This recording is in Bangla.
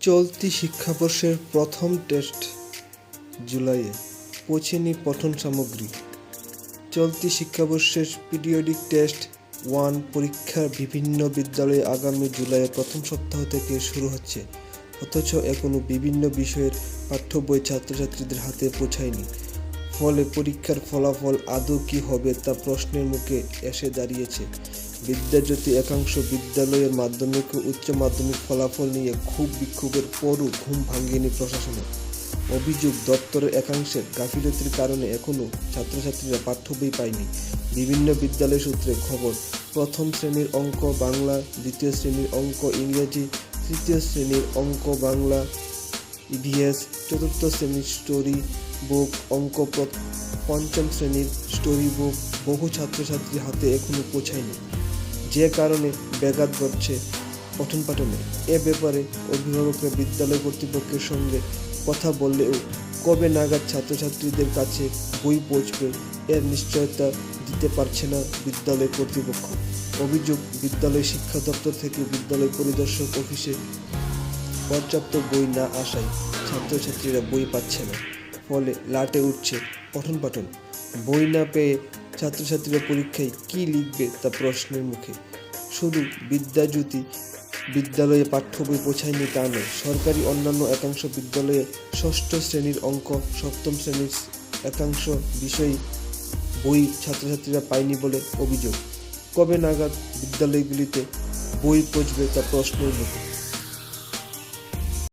চলতি শিক্ষাবর্ষের প্রথম টেস্ট জুলাইয়ে পৌঁছেনি পঠন সামগ্রী। চলতি শিক্ষাবর্ষের পিরিয়ডিক টেস্ট ওয়ান পরীক্ষা বিভিন্ন বিদ্যালয়ে আগামী জুলাইয়ের প্রথম সপ্তাহ থেকে শুরু হচ্ছে। অথচ এখনও বিভিন্ন বিষয়ের পাঠ্য বই ছাত্রছাত্রীদের হাতে পৌঁছায়নি। ফলে পরীক্ষার ফলাফল আদৌ কী হবে তা প্রশ্নের মুখে এসে দাঁড়িয়েছে। বিদ্যাজ্যোতি একাংশ বিদ্যালয়ের মাধ্যমিক ও উচ্চ মাধ্যমিক ফলাফল নিয়ে খুব বিক্ষোভের পরও ঘুম ভাঙেনি প্রশাসনের অভিযোগ, দপ্তরের একাংশের গাফিলতির কারণে এখনও ছাত্রছাত্রীরা পাঠ্য বই পায়নি। বিভিন্ন বিদ্যালয় সূত্রে খবর, প্রথম শ্রেণির অঙ্ক বাংলা, দ্বিতীয় শ্রেণির অঙ্ক ইংরেজি, তৃতীয় শ্রেণির অঙ্ক বাংলা, ইভিএস, চতুর্থ শ্রেণির স্টোরি বুক, অঙ্ক পঞ্চম শ্রেণির স্টোরি বুক, বহু ছাত্রছাত্রীর হাতে এখনও পৌঁছায়নি। যে কারণে ব্যাঘাত ঘটছে পঠন পাঠনে। এ ব্যাপারে অভিভাবকরা বিদ্যালয় কর্তৃপক্ষের সঙ্গে কথা বললেও কবে নাগাদ ছাত্রছাত্রীদের কাছে বই পৌঁছবে এর নিশ্চয়তা দিতে পারছে না বিদ্যালয় কর্তৃপক্ষ। অভিযোগ, বিদ্যালয় শিক্ষা দপ্তর থেকে বিদ্যালয় পরিদর্শক অফিসে পর্যাপ্ত বই না আসায় ছাত্রছাত্রীরা বই পাচ্ছে না। ফলে লাটে উঠছে পঠন পাঠন। বই না পেয়ে ছাত্রছাত্রীরা পরীক্ষায় কী লিখবে তা প্রশ্নের মুখে। শুধু বিদ্যাজ্যোতি বিদ্যালয়ে পাঠ্য বই পৌঁছায়নি তা নয়, সরকারি অন্যান্য একাংশ বিদ্যালয়ে ষষ্ঠ শ্রেণির অঙ্ক, সপ্তম শ্রেণির একাংশ বিষয় বই ছাত্রছাত্রীরা পায়নি বলে অভিযোগ। কবে নাগাদ বিদ্যালয়গুলিতে বই পৌঁছবে তা প্রশ্নের মুখে।